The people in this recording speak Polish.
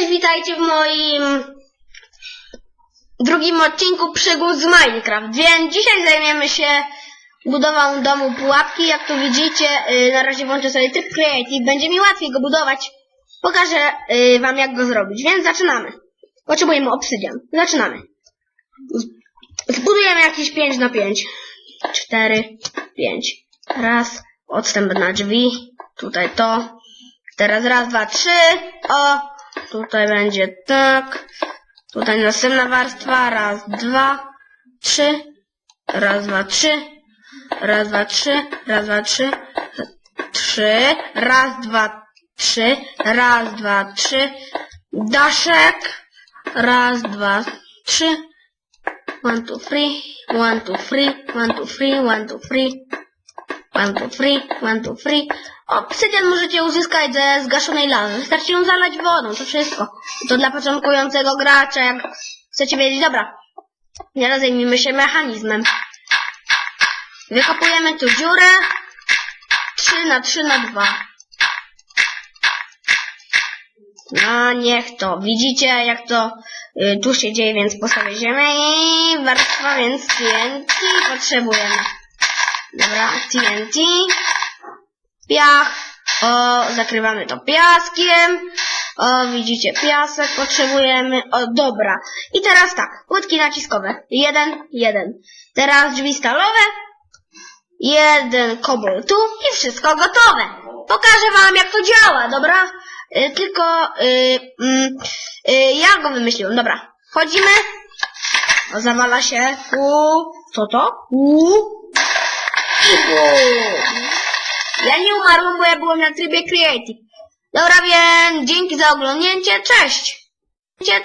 Cześć, witajcie w moim drugim odcinku przygód z Minecraft. Więc dzisiaj zajmiemy się budową domu pułapki. Jak tu widzicie, yy, na razie włączę sobie tryb Creative. Będzie mi łatwiej go budować. Pokażę yy, wam jak go zrobić. Więc zaczynamy. Potrzebujemy obsydian. Zaczynamy. Zbudujemy jakieś 5 na 5. 4, 5. Raz. Odstęp na drzwi. Tutaj to. Teraz raz, dwa, trzy. O, tutaj będzie tak. Tutaj następna warstwa. Raz, dwa, trzy. Raz, dwa, trzy. Raz, dwa, trzy. Raz, dwa, trzy. Trzy. Raz, dwa, trzy. Raz, dwa, trzy. Daszek. Raz, dwa, trzy. One, two, three. One, two, three. One, two, three. One, two, three. One, two, three, one, two, three. Obsydian możecie uzyskać ze zgaszonej lawy. Wystarczy ją zalać wodą, to wszystko. To dla początkującego gracza, jak chcecie wiedzieć. Dobra, teraz zajmijmy się mechanizmem. Wykopujemy tu dziurę. 3 na 3 na 2. No, niech to. Widzicie, jak to y, tu się dzieje, więc postawię ziemię i warstwa, więc TNT potrzebujemy. Dobra, TNT. Piach. O, zakrywamy to piaskiem. O, widzicie, piasek potrzebujemy. O, dobra. I teraz tak, łódki naciskowe. Jeden, jeden. Teraz drzwi stalowe. Jeden kobol tu i wszystko gotowe. Pokażę wam, jak to działa, dobra? Y, tylko, y, mm, y, ja go wymyśliłem, dobra. Wchodzimy. O, zawala się. U, co to? U. Ja nie umarłem, bo ja byłem na trybie Creative. Dobra, więc dzięki za oglądnięcie. Cześć! Cześć!